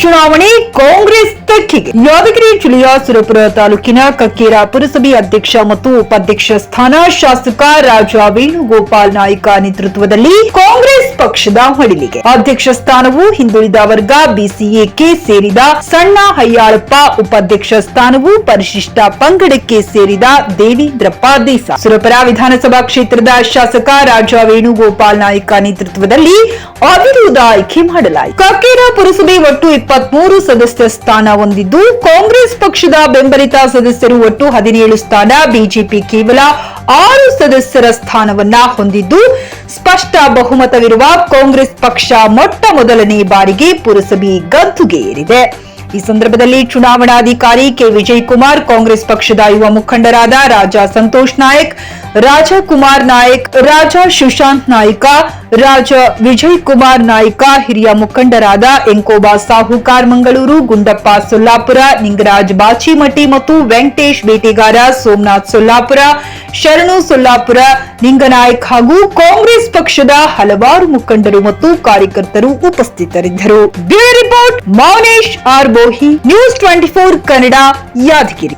ಚುನಾವಣೆ ಕಾಂಗ್ರೆಸ್ ತೆಕ್ಕಿಗೆ. ಯಾದಗಿರಿ ಜಿಲ್ಲೆಯ ಸುರಪುರ ತಾಲೂಕಿನ ಕಕ್ಕೇರ ಪುರಸಭೆ ಅಧ್ಯಕ್ಷ ಮತ್ತು ಉಪಾಧ್ಯಕ್ಷ ಸ್ಥಾನ ಶಾಸಕ ರಾಜ ವೇಣುಗೋಪಾಲ್ ನಾಯ್ಕ ನೇತೃತ್ವದಲ್ಲಿ ಕಾಂಗ್ರೆಸ್ ಪಕ್ಷದ ಮಡಿಲಿಗೆ ಅಧ್ಯಕ್ಷ ಸ್ಥಾನವು ಹಿಂದುಳಿದ ವರ್ಗ ಬಿಸಿಎಕ್ಕೆ ಸೇರಿದ ಸಣ್ಣ ಹಯ್ಯಾಳಪ್ಪ ಉಪಾಧ್ಯಕ್ಷ ಸ್ಥಾನವು ಪರಿಶಿಷ್ಟ ಪಂಗಡಕ್ಕೆ ಸೇರಿದ ದೇವೇಂದ್ರಪ್ಪ ದೇಸ ಸುರಪುರ ವಿಧಾನಸಭಾ ಕ್ಷೇತ್ರದ ಶಾಸಕ ರಾಜ ವೇಣುಗೋಪಾಲ್ ನಾಯ್ಕ ನೇತೃತ್ವದಲ್ಲಿ ಅವಿರೋಧ ಆಯ್ಕೆ ಮಾಡಲಾಯಿತು. ಕಕ್ಕೇರ ಪುರಸಭೆ ಒಟ್ಟು ಇಪ್ಪತ್ಮೂರು ಸದಸ್ಯ ಸ್ಥಾನ ಹೊಂದಿದ್ದು, ಕಾಂಗ್ರೆಸ್ ಪಕ್ಷದ ಬೆಂಬಲಿತ ಸದಸ್ಯರು ಒಟ್ಟು ಹದಿನೇಳು ಸ್ಥಾನ, ಬಿಜೆಪಿ ಕೇವಲ ಆರು ಸದಸ್ಯರ ಸ್ಥಾನವನ್ನ ಹೊಂದಿದ್ದು, ಸ್ಪಷ್ಟ ಬಹುಮತವಿರುವ ಕಾಂಗ್ರೆಸ್ ಪಕ್ಷ ಮೊಟ್ಟ ಮೊದಲನೇ ಬಾರಿಗೆ ಪುರಸಭೆ ಗದ್ದುಗೆ ಏರಿದೆ ಈ ಸಂದರ್ಭದಲ್ಲಿ ಚುನಾವಣಾಧಿಕಾರಿ ಕೆ ವಿಜಯ್ ಕುಮಾರ್ ಕಾಂಗ್ರೆಸ್ ಪಕ್ಷದ ಯುವ ಮುಖಂಡರಾದ ರಾಜಾ ಸಂತೋಷ್ ನಾಯಕ್, ರಾಜ ಕುಮಾರ್ ನಾಯಕ್, ರಾಜ ಸುಶಾಂತ್ ನಾಯ್ಕ, ರಾಜ ವಿಜಯ್ ಕುಮಾರ್ ನಾಯ್ಕ, ಹಿರಿಯ ಮುಖಂಡರಾದ ಎಂಕೋಬಾ ಸಾಹುಕಾರ್ ಮಂಗಳೂರು, ಗುಂಡಪ್ಪ ಸೊಲ್ಲಾಪುರ, ನಿಂಗರಾಜ್ ಬಾಚಿಮಟ್ಟಿ ಮತ್ತು ವೆಂಕಟೇಶ್ ಬೇಟೆಗಾರ ಸೋಮನಾಥ್ ಸೊಲ್ಲಾಪುರ, ಶರಣು ಸೊಲ್ಲಾಪುರ, ನಿಂಗನಾಯಕ್ ಹಾಗೂ ಕಾಂಗ್ರೆಸ್ ಪಕ್ಷದ ಹಲವಾರು ಮುಖಂಡರು ಮತ್ತು ಕಾರ್ಯಕರ್ತರು ಉಪಸ್ಥಿತರಿದ್ದರು. report Maunesh R Bohi news twenty four Kannada Yadagiri